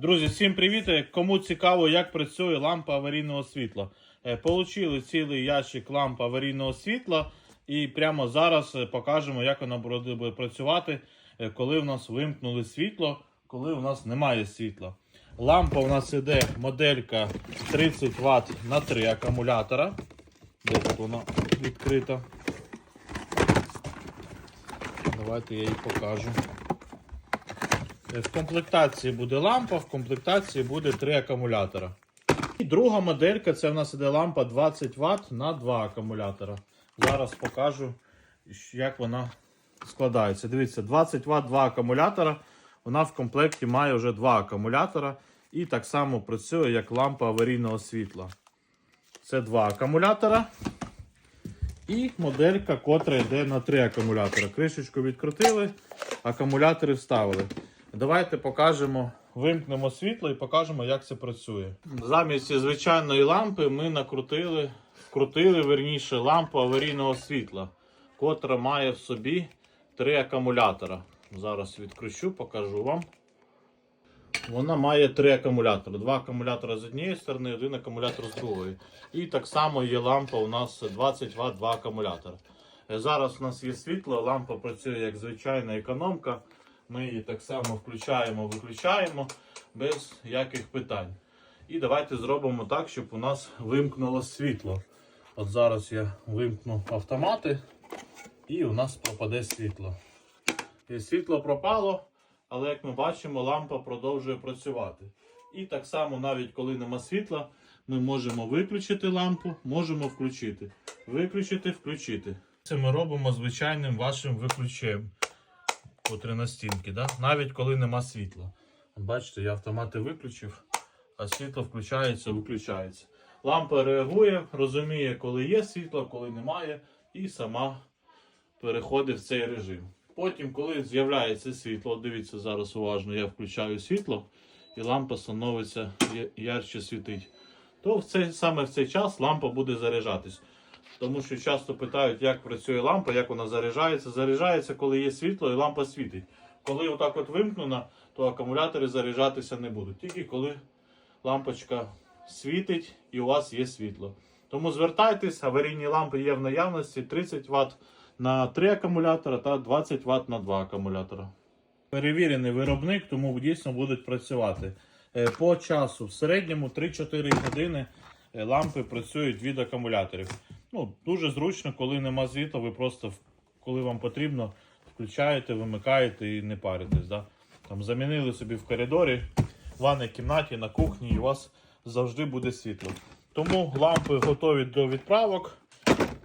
Друзі, всім привіт! Кому цікаво, як працює лампа аварійного світла. Е, Получили цілий ящик ламп аварійного світла, і прямо зараз е, покажемо, як вона буде працювати, е, коли в нас вимкнули світло, коли у нас немає світла. Лампа у нас іде моделька 30 Вт на 3 акумулятора. Де вона відкрита? Давайте я її покажу. В комплектації буде лампа, в комплектації буде 3 акумулятора. І друга моделька це в нас іде лампа 20 Вт на 2 акумулятора. Зараз покажу, як вона складається. Дивіться, 20 Вт 2 акумулятора. Вона в комплекті має вже 2 акумулятора. І так само працює як лампа аварійного світла. Це 2 акумулятора. І моделька, котра йде на 3 акумулятора. Кришечку відкрутили, акумулятори вставили. Давайте покажемо, вимкнемо світло і покажемо, як це працює. Замість звичайної лампи ми накрутили, вкрутили верніше лампу аварійного світла, котра має в собі три акумулятора. Зараз відкручу, покажу вам. Вона має три акумулятори. Два акумулятори з однієї сторони, один акумулятор з другої. І так само є лампа у нас 20 Вт, два акумулятори. Е, Зараз у нас є світло, лампа працює як звичайна економка. Ми її так само включаємо, виключаємо без яких питань. І давайте зробимо так, щоб у нас вимкнуло світло. От зараз я вимкну автомати, і у нас пропаде світло. І світло пропало, але як ми бачимо, лампа продовжує працювати. І так само, навіть коли нема світла, ми можемо виключити лампу, можемо включити. Виключити, включити. Це ми робимо звичайним вашим виключенням котре на стінки, да? навіть коли нема світла. Бачите, я автомати виключив, а світло включається, виключається. Лампа реагує, розуміє, коли є світло, коли немає, і сама переходить в цей режим. Потім, коли з'являється світло, дивіться зараз уважно, я включаю світло, і лампа становиться ярче світить. То в цей, саме в цей час лампа буде заряджатись. Тому що часто питають, як працює лампа, як вона заряджається. Заряджається, коли є світло і лампа світить. Коли отак от вимкнена, то акумулятори заряджатися не будуть. Тільки коли лампочка світить і у вас є світло. Тому звертайтесь, аварійні лампи є в наявності 30 Вт на 3 акумулятора та 20 Вт на 2 акумулятора. Перевірений виробник, тому дійсно будуть працювати. Е, По часу в середньому 3-4 години е, лампи працюють від акумуляторів. Ну, дуже зручно, коли нема світла, ви просто коли вам потрібно, включаєте, вимикаєте і не паритесь. Да? Там замінили собі в коридорі, в ванній кімнаті, на кухні, і у вас завжди буде світло. Тому лампи готові до відправок.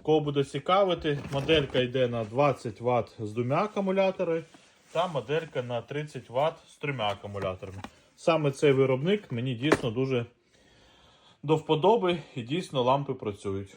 Кого буде цікавити, моделька йде на 20 Вт з двома акумуляторами та моделька на 30 Вт з трьома акумуляторами. Саме цей виробник мені дійсно дуже до вподоби і дійсно лампи працюють.